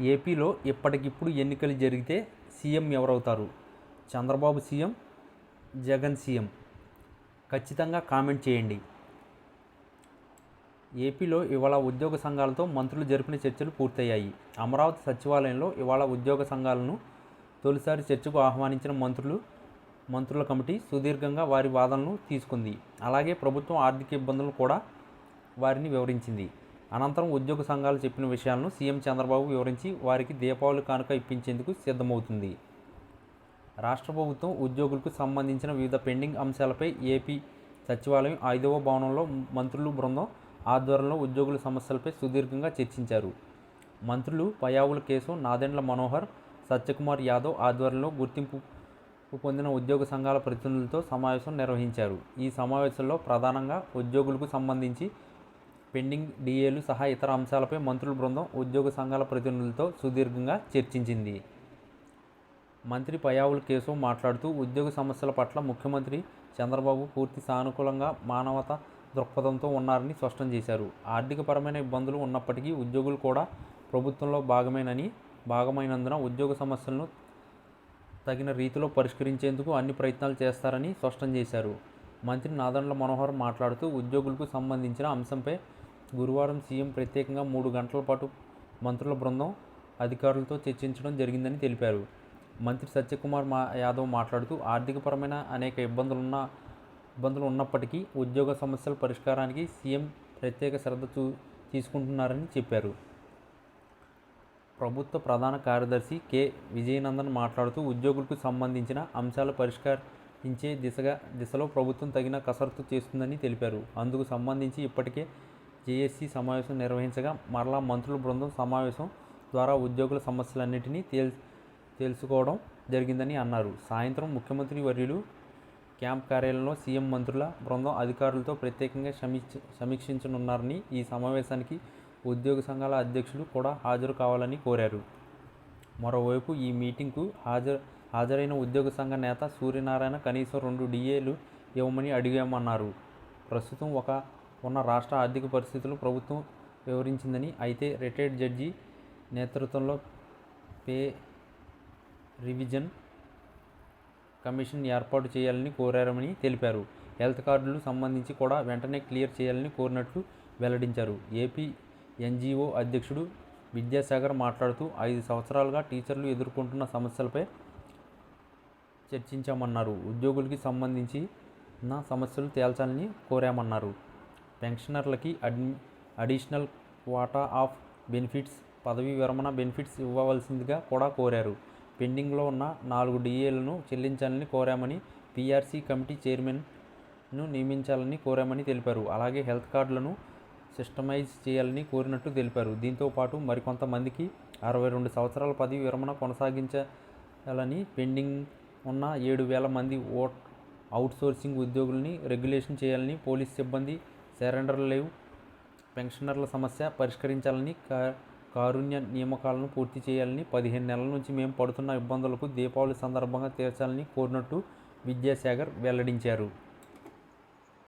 ఏపీలో ఇప్పటికిప్పుడు ఎన్నికలు జరిగితే CM ఎవరవుతారు? Chandrababu CM Jagan CM? ఖచ్చితంగా కామెంట్ చేయండి. ఏపీలో ఇవాళ ఉద్యోగ సంఘాలతో మంత్రులు జరిపిన చర్చలు పూర్తయ్యాయి. అమరావతి సచివాలయంలో ఇవాళ ఉద్యోగ సంఘాలను తొలిసారి చర్చకు ఆహ్వానించిన మంత్రులు మంత్రుల కమిటీ సుదీర్ఘంగా వారి వాదనలు తీసుకుంది. అలాగే ప్రభుత్వం ఆర్థిక ఇబ్బందులు కూడా వారిని వివరించింది. అనంతరం ఉద్యోగ సంఘాలు చెప్పిన విషయాలను సీఎం చంద్రబాబు వివరించి వారికి దీపావళి కానుక ఇప్పించేందుకు సిద్ధమవుతుంది. రాష్ట్ర ప్రభుత్వం ఉద్యోగులకు సంబంధించిన వివిధ పెండింగ్ అంశాలపై ఏపీ సచివాలయం ఐదవ భవనంలో మంత్రులు బృందం ఆధ్వర్యంలో ఉద్యోగుల సమస్యలపై సుదీర్ఘంగా చర్చించారు. మంత్రులు పయావుల కేసు నాదెండ్ల మనోహర్ సత్యకుమార్ యాదవ్ ఆధ్వర్యంలో గుర్తింపు పొందిన ఉద్యోగ సంఘాల ప్రతినిధులతో సమావేశం నిర్వహించారు. ఈ సమావేశంలో ప్రధానంగా ఉద్యోగులకు సంబంధించి పెండింగ్ డిఏలు సహా ఇతర అంశాలపై మంత్రుల బృందం ఉద్యోగ సంఘాల ప్రతినిధులతో సుదీర్ఘంగా చర్చించింది. మంత్రి పయావుల కేశవ్ మాట్లాడుతూ ఉద్యోగ సమస్యల పట్ల ముఖ్యమంత్రి చంద్రబాబు పూర్తి సానుకూలంగా మానవత దృక్పథంతో ఉన్నారని స్పష్టం చేశారు. ఆర్థికపరమైన ఇబ్బందులు ఉన్నప్పటికీ ఉద్యోగులు కూడా ప్రభుత్వంలో భాగమేనని భాగమైనందున ఉద్యోగ సమస్యలను తగిన రీతిలో పరిష్కరించేందుకు అన్ని ప్రయత్నాలు చేస్తారని స్పష్టం చేశారు. మంత్రి నాదండ్ల మనోహర్ మాట్లాడుతూ ఉద్యోగులకు సంబంధించిన అంశంపై గురువారం సీఎం ప్రత్యేకంగా మూడు గంటల పాటు మంత్రుల బృందం అధికారులతో చర్చించడం జరిగిందని తెలిపారు. మంత్రి సత్యకుమార్ మా యాదవ్ మాట్లాడుతూ ఆర్థికపరమైన అనేక ఇబ్బందులున్న ఇబ్బందులు ఉన్నప్పటికీ ఉద్యోగ సమస్యల పరిష్కారానికి సీఎం ప్రత్యేక శ్రద్ధ చూ తీసుకుంటున్నారని చెప్పారు. ప్రభుత్వ ప్రధాన కార్యదర్శి కె. విజయనందన్ మాట్లాడుతూ ఉద్యోగులకు సంబంధించిన అంశాలు పరిష్కరించే దిశగా దిశలో ప్రభుత్వం తగిన కసరత్తు చేస్తుందని తెలిపారు. అందుకు సంబంధించి ఇప్పటికే జేఏసీ సమావేశం నిర్వహించగా మరలా మంత్రుల బృందం సమావేశం ద్వారా ఉద్యోగుల సమస్యలన్నింటినీ తేల్ తెలుసుకోవడం జరిగిందని అన్నారు. సాయంత్రం ముఖ్యమంత్రి వర్యులు క్యాంప్ కార్యాలయంలో సీఎం మంత్రుల బృందం అధికారులతో ప్రత్యేకంగా సమీక్ష సమీక్షించనున్నారని ఈ సమావేశానికి ఉద్యోగ సంఘాల అధ్యక్షులు కూడా హాజరు కావాలని కోరారు. మరోవైపు ఈ మీటింగ్కు హాజరు హాజరైన ఉద్యోగ సంఘ నేత సూర్యనారాయణ కనీసం రెండు డిఏలు ఇవ్వమని అడిగామన్నారు. ప్రస్తుతం ఒక ఉన్న రాష్ట్ర ఆర్థిక పరిస్థితులు ప్రభుత్వం వివరించిందని అయితే రిటైర్డ్ జడ్జి నేతృత్వంలో పే రివిజన్ కమిషన్ ఏర్పాటు చేయాలని కోరారని తెలిపారు. హెల్త్ కార్డులు సంబంధించి కూడా వెంటనే క్లియర్ చేయాలని కోరినట్లు వెల్లడించారు. ఏపీ ఎన్జిఓ అధ్యక్షుడు విద్యాసాగర్ మాట్లాడుతూ ఐదు సంవత్సరాలుగా టీచర్లు ఎదుర్కొంటున్న సమస్యలపై చర్చించామన్నారు. ఉద్యోగులకి సంబంధించి నా సమస్యలు తేల్చాలని కోరామన్నారు. పెన్షనర్లకి అడ్మి అడిషనల్ క్వాటా ఆఫ్ బెనిఫిట్స్ పదవీ విరమణ బెనిఫిట్స్ ఇవ్వవలసిందిగా కూడా కోరారు. పెండింగ్లో ఉన్న నాలుగు డిఏలను చెల్లించాలని కోరామని పీఆర్సీ కమిటీ చైర్మన్ను నియమించాలని కోరామని తెలిపారు. అలాగే హెల్త్ కార్డులను సిస్టమైజ్ చేయాలని కోరినట్టు తెలిపారు. దీంతో పాటు మరికొంతమందికి అరవై రెండు సంవత్సరాల పదవి విరమణ కొనసాగించాలని పెండింగ్ ఉన్న ఏడు వేల మంది ఓట్ అవుట్సోర్సింగ్ ఉద్యోగుల్ని రెగ్యులేషన్ చేయాలని పోలీస్ సిబ్బంది సరెండర్లు లేవు. పెన్షనర్ల సమస్య పరిష్కరించాలని కా కారుణ్య నియామకాలను పూర్తి చేయాలని పదిహేను నెలల నుంచి మేము పడుతున్న ఇబ్బందులకు దీపావళి సందర్భంగా తీర్చాలని కోరినట్టు విద్యాసాగర్ వెల్లడించారు.